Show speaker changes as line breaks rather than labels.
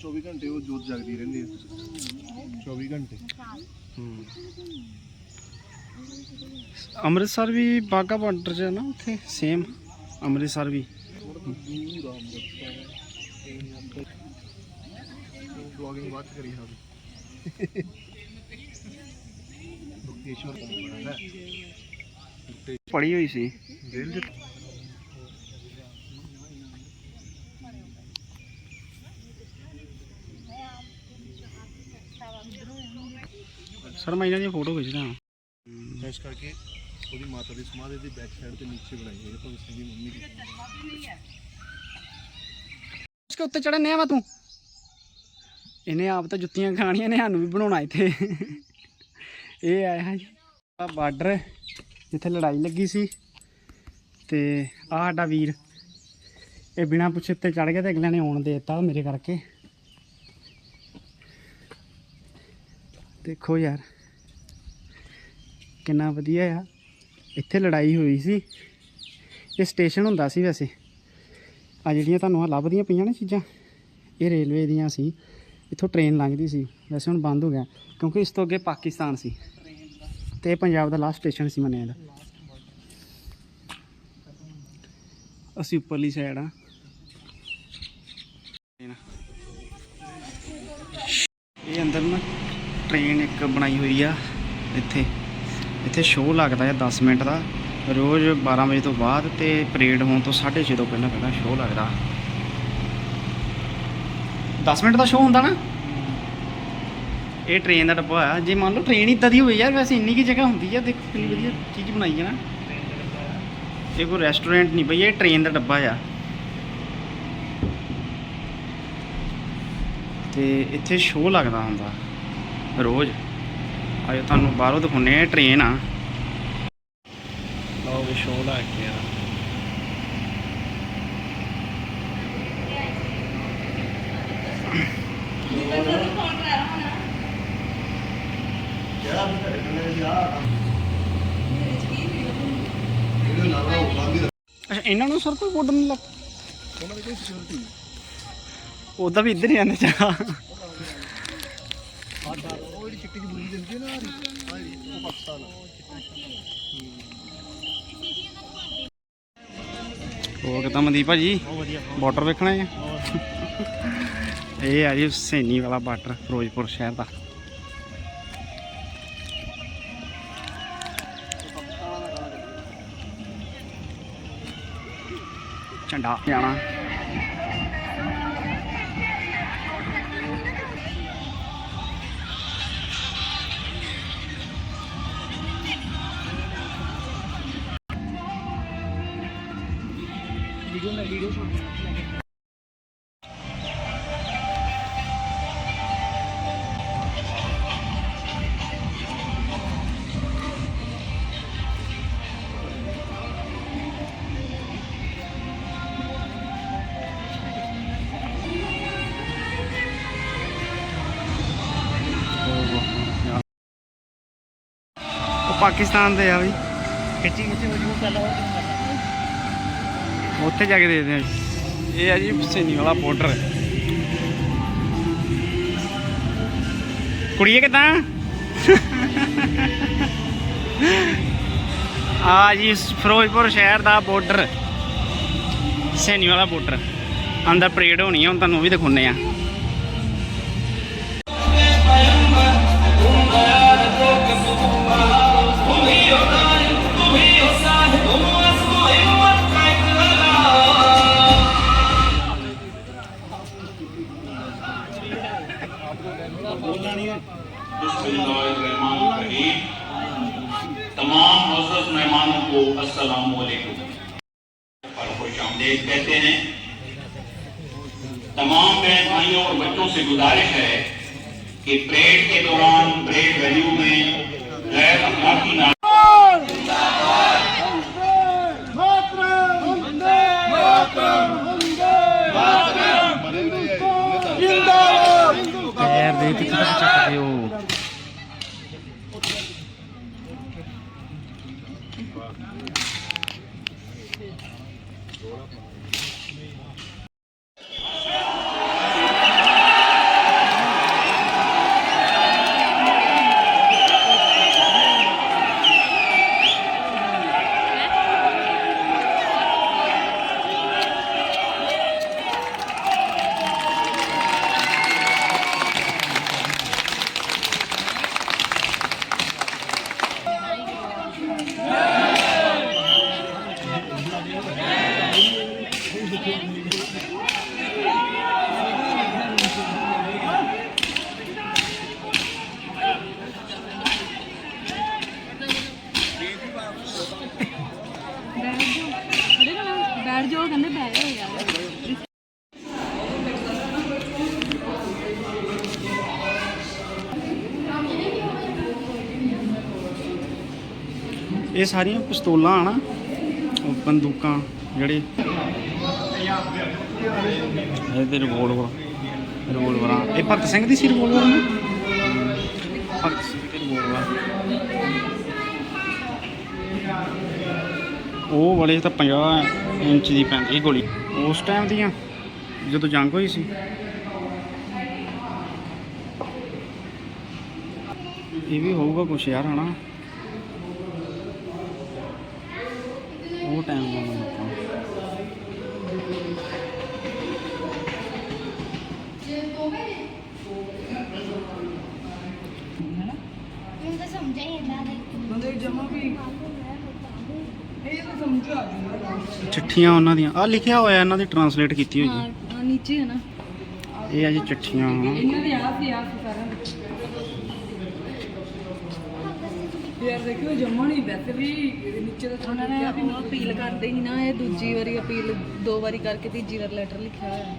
24 ਘੰਟੇ ਉਹ ਜੋਤ ਜਗਦੀ ਰਹਿੰਦੀ ਹੈ। 24 ਘੰਟੇ।
ਅੰਮ੍ਰਿਤਸਰ ਵੀ ਬਾਗਾ ਬਾਰਡਰ 'ਚ ਹੈ ਨਾ ਉੱਥੇ? ਸੇਮ ਅੰਮ੍ਰਿਤਸਰ ਵੀ।
ਵਲੌਗਿੰਗ ਕਰੀ ਹਾਂ। ਬੁਕੇਸ਼ਵਰ
ਪੜੀ ਹੋਈ ਸੀ।
ਜੇਲ੍ਹ
ਸਰ ਮੈਂ ਇਹਨਾਂ ਦੀ ਫੋਟੋ ਖਿੱਚਦਾ ਹਾਂ।
ਇਸ ਕਰਕੇ ਉਹਦੀ ਮਾਤਾ ਦੀ ਸਮਾਧੀ ਦੀ ਬੈਕ ਸਾਈਡ ਤੇ ਨੀਚੇ ਬਣਾਈ ਹੈ ਭਗਤ ਸਿੰਘ ਦੀ ਮੰਮੀ ਦੀ।
ਉਸਕੇ ਉੱਤੇ ਚੜਨੇ ਆਵਾ ਤੂੰ? ਇਹਨੇ ਆਪ ਤਾਂ ਜੁੱਤੀਆਂ ਖਾਣੀਆਂ ਨੇ ਸਾਨੂੰ ਵੀ ਬਣਾਉਣਾ ਇੱਥੇ। ਇਹ ਆਇਆ ਜੀ ਆ ਬਾਰਡਰ ਜਿੱਥੇ ਲੜਾਈ ਲੱਗੀ ਸੀ। ਤੇ ਆ ਸਾਡਾ ਵੀਰ ਇਹ ਬਿਨਾ ਪੁੱਛੇ ਉੱਤੇ ਚੜ ਗਿਆ ਤੇ ਅਗਲਿਆਂ ਨੇ ਆਉਣ ਦੇ ਦਿੱਤਾ ਮੇਰੇ ਕਰਕੇ। ਦੇਖੋ ਯਾਰ। ਕਿੰਨਾ ਵਧੀਆ ਆ। ਇੱਥੇ ਲੜਾਈ ਹੋਈ ਸੀ। ਇਹ ਸਟੇਸ਼ਨ ਹੁੰਦਾ ਸੀ ਵੈਸੇ। ਆ ਜਿਹੜੀਆਂ ਤੁਹਾਨੂੰ ਆ ਲੱਭਦੀਆਂ ਪਈਆਂ ਨੇ ਚੀਜ਼ਾਂ, ਇਹ ਰੇਲਵੇ ਦੀਆਂ ਸੀ। ਇੱਥੋਂ ਟ੍ਰੇਨ ਲੰਘਦੀ ਸੀ। ਵੈਸੇ ਹੁਣ ਬੰਦ ਹੋ ਗਿਆ, ਕਿਉਂਕਿ ਇਸ ਤੋਂ ਅੱਗੇ ਪਾਕਿਸਤਾਨ ਸੀ। ਤੇ ਇਹ ਪੰਜਾਬ ਦਾ ਲਾਸਟ ਸਟੇਸ਼ਨ ਸੀ ਮੰਨਿਆ ਦਾ ਅਸੀਂ ਉੱਪਰਲੀ ਸਾਈਡ ਆ। ਇਹ ਅੰਦਰ ਨਾ ਟ੍ਰੇਨ ਇੱਕ ਬਣਾਈ ਹੋਈ ਆ ਇੱਥੇ। ਇੱਥੇ ਸ਼ੋਅ ਲੱਗਦਾ ਹੈ 10 ਮਿੰਟ ਦਾ। ਰੋਜ਼ 12 ਵਜੇ ਤੋਂ ਬਾਅਦ ਤੇ ਪਰੇਡ ਹੋਣ ਤੋਂ 6:30 ਤੋਂ ਪਹਿਲਾਂ ਪਹਿਲਾਂ ਸ਼ੋਅ ਲੱਗਦਾ। 10 ਮਿੰਟ ਦਾ ਸ਼ੋਅ ਹੁੰਦਾ ਨਾ? ਇਹ ਟ੍ਰੇਨ ਦਾ ਡੱਬਾ ਆ। ਜੇ ਮੰਨ ਲਓ ਟ੍ਰੇਨ ਇਦਾਂ ਦੀ ਹੋਵੇ ਯਾਰ ਵੈਸੇ ਇੰਨੀ ਕੀ ਜਗ੍ਹਾ ਹੁੰਦੀ ਆ। ਦੇਖੋ ਕਿੰਨੀ ਵਧੀਆ ਚੀਜ਼ ਬਣਾਈ ਹੈ ਨਾ। ਇਹ ਕੋਈ ਰੈਸਟੋਰੈਂਟ ਨਹੀਂ ਬਈ, ਇਹ ਟ੍ਰੇਨ ਦਾ ਡੱਬਾ ਆ। ਤੇ ਇੱਥੇ ਸ਼ੋਅ ਲੱਗਦਾ ਹੁੰਦਾ। ਰੋਜ਼। ਆਇਓ ਤੁਹਾਨੂੰ ਬਾਹਰੋਂ ਦਿਖਾਉਨੇ ਆ ਟ੍ਰੇਨ ਆ। ਲਓ ਵੀ ਸ਼ੋਅ ਲਾ ਕੇ ਆ। ਅੱਛਾ ਇਹਨਾਂ ਨੂੰ ਸਰ ਕੋਈ ਬੋਰਡਰ ਨਹੀਂ ਲੱਗ
ਉਹਨਾਂ ਦੀ ਕੋਈ ਸਿਕਿਉਰਿਟੀ
ਉਹਦਾ ਵੀ ਇੱਧਰ ਹੀ ਆਂਦੇ ਜਾ।
ਉਹ ਜਿਹੜੀ ਚਿੱਟੀ ਜਿਹੀ ਬੁਰੀ ਦਿੰਦੀ ਨਾ ਆਹ ਜਿਹੜੀ, ਉਹ ਪਾਕਿਸਤਾਨ ਆ
ਕਿਦਾਂ ਮਨਦੀਪ ਭਾਜੀ? ਬਾਰਡਰ ਵੇਖਣਾ ਹੈ ਇਹ ਆ ਜੀ ਹੁਸੈਨੀ ਵਾਲਾ ਬਾਰਡਰ ਫਿਰੋਜ਼ਪੁਰ ਸ਼ਹਿਰ ਦਾ। ਝੰਡਾ ਜਾਣਾ ਉਹ ਪਾਕਿਸਤਾਨ ਦੇ ਆ ਬਈ।
ਖਿੱਚੀ ਖਿੱਚੀ ਮਜਬੂਰ ਕਰ ਲਾ
ਉੱਥੇ ਜਾ ਕੇ ਦੇਖਦੇ ਆ ਇਹ ਆ ਜੀ ਹੁਸੈਨੀ ਵਾਲਾ ਬਾਰਡਰ ਕੁੜੀਏ ਕਿਦਾਂ? ਆ ਜੀ ਫਿਰੋਜ਼ਪੁਰ ਸ਼ਹਿਰ ਦਾ ਬਾਰਡਰ ਹੁਸੈਨੀ ਵਾਲਾ ਬਾਰਡਰ ਅੰਦਰ ਪਰੇਡ ਹੋਣੀ ਆ ਹੁਣ ਤੁਹਾਨੂੰ ਉਹ ਵੀ ਦਿਖਾਉਨੇ ਆ।
السلام علیکم۔ پر خوش آمدید۔ کہتے ہیں، تمام بہن بھائیوں اور بچوں سے گزارش ہے کہ پریڈ کے دوران
پریڈ ویلیو میں غیر اخلاقی Thank
you. ਜਾਓ ਕਹਿੰਦੇ ਬੈਠ ਜਾਓ ਯਾਰ।
ਇਹ ਸਾਰੀਆਂ ਪਿਸਤੌਲਾਂ ਆ ਨਾ ਬੰਦੂਕਾਂ ਜਿਹੜੇ। ਇਹਦੇ ਰਿਵੋਲਵਰ ਰਿਵੋਲਵਰਾਂ ਇਹ ਭਗਤ ਸਿੰਘ ਦੀ ਸੀ ਰਿਵੋਲਵਰ ਨਾ? ਭਗਤ ਸਿੰਘ ਦੀ ਰਿਵੋਲਵਰ ਉਹ ਵਾਲੇ ਤਾਂ 50 ਇੰਚ ਦੀ ਪੈਂਦੀ ਗੋਲੀ। ਉਸ ਟਾਈਮ ਦੀਆਂ ਜਦੋਂ ਜੰਗ ਹੋਈ ਸੀ। ਇਹ ਵੀ ਹੋਊਗਾ ਕੁਛ ਯਾਰ ਹਨਾ? ਉਹ ਟਾਈਮ ਦਾ ਮੈਨੂੰ ਪਤਾ
ਹੀ ਇੰਨਾ ਨਹੀਂ
ਬੰਦੇ ਜਮਾ ਵੀ
ਚਿੱਠੀਆਂ ਉਹਨਾਂ ਦੀਆਂ। ਆ ਲਿਖਿਆ ਹੋਇਆ ਇਹਨਾਂ ਦੀ ਟਰਾਂਸਲੇਟ ਕੀਤੀ ਹੋਈ ਹੈ।
ਹਾਂ ਨੀਚੇ ਹੈ ਨਾ।
ਇਹ ਆ ਜੀ ਚਿੱਠੀਆਂ। ਹਨਾ
ਇਹਨਾਂ ਦੇ ਆਪ ਹੀ ਆਪ ਸਾਰਾ ਯਾਰ ਦੇਖਿਓ ਜਮਾ ਨਹੀਂ ਵੈਸੇ ਵੀ ਨੀਚੇ ਦਾ ਉਹਨਾਂ ਨੇ ਅਪੀਲ ਕਰਦੇ ਹੀ ਨਾ ਇਹ ਦੂਜੀ ਵਾਰੀ ਅਪੀਲ ਦੋ ਵਾਰੀ ਕਰਕੇ ਤੀਜੀ ਵਾਰ ਲੈਟਰ ਲਿਖਿਆ ਹੋਇਆ।